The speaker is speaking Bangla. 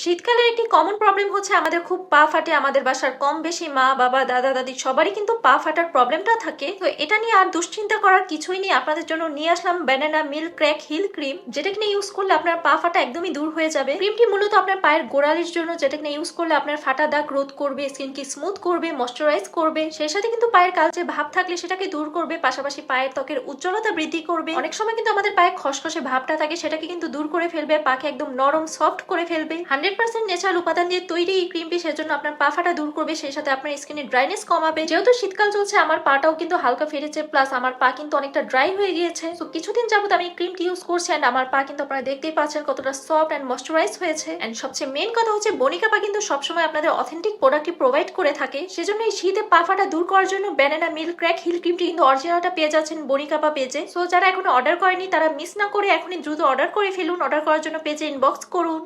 শীতকালের একটি কমন প্রবলেম হচ্ছে আমাদের খুব পা ফাটে আমাদের বাসার কম বেশি মা, বাবা, দাদা, দাদি সবারই কিন্তু পা ফাটার প্রবলেমটা থাকে। তো এটা নিয়ে আর দুশ্চিন্তা করার কিছুই নেই। আপনাদের জন্য নিয়ে আসলাম banana milk crack heel cream যেটা কিনা ইউজ করলে আপনার পা ফাটা একদমই দূর হয়ে যাবে। ক্রিমটি মূলত আপনার পায়ের গোড়ালির জন্য, যেটা কিনা ইউজ করলে আপনার ফাটা দাগ রোধ করবে স্কিনকে স্মুথ করবে ময়শ্চারাইজ করবে। সেই সাথে কিন্তু পায়ের কালচে ভাব থাকলে সেটাকে দূর করবে, পাশাপাশি পায়ের ত্বকের উজ্জ্বলতা বৃদ্ধি করবে। অনেক সময় কিন্তু আমাদের পায়ে খসখসে ভাবটা থাকে, সেটাকে কিন্তু দূর করে ফেলবে, পাকে একদম নরম সফট করে ফেলবে। হান্ড্রেড পার্সেন্ট ন্যাচারাল উপাদান দিয়ে তৈরি এই ক্রিমটি সেজন্য আপনার পা ফাটা দূর করবে, সেই সাথে আপনার স্কিনের ড্রাইনেস কমাবে। যেহেতু শীতকাল চলছে, আমার পাটাও কিন্তু হালকা ফেরেছে প্লাস আমার পা কিন্তু অনেকটা ড্রাই হয়ে গিয়েছে। তো কিছুদিন যাবত আমি ক্রিমটি ইউজ করছি অ্যান্ড আমার পা কিন্তু আপনারা দেখতেই পাচ্ছেন কতটা সফট অ্যান্ড ময়শ্চারাইজ হয়েছে। অ্যান্ড সবচেয়ে মেন কথা হচ্ছে, বনিকা পা কিন্তু সবসময় আপনাদের অথেন্টিক প্রোডাক্টটি প্রোভাইড করে থাকে। সেজন্য এই শীতে পা ফাটা দূর করার জন্য ব্যানানা মিল্ক ক্র্যাক হিল ক্রিমটি কিন্তু অরিজিনালটা পেয়ে যাচ্ছেন বনিকা পা পেজে সো যারা এখনও অর্ডার করেনি, তারা মিস না করে এখনই দ্রুত অর্ডার করে ফেলুন। অর্ডার করার জন্য পেজে ইনবক্স করুন।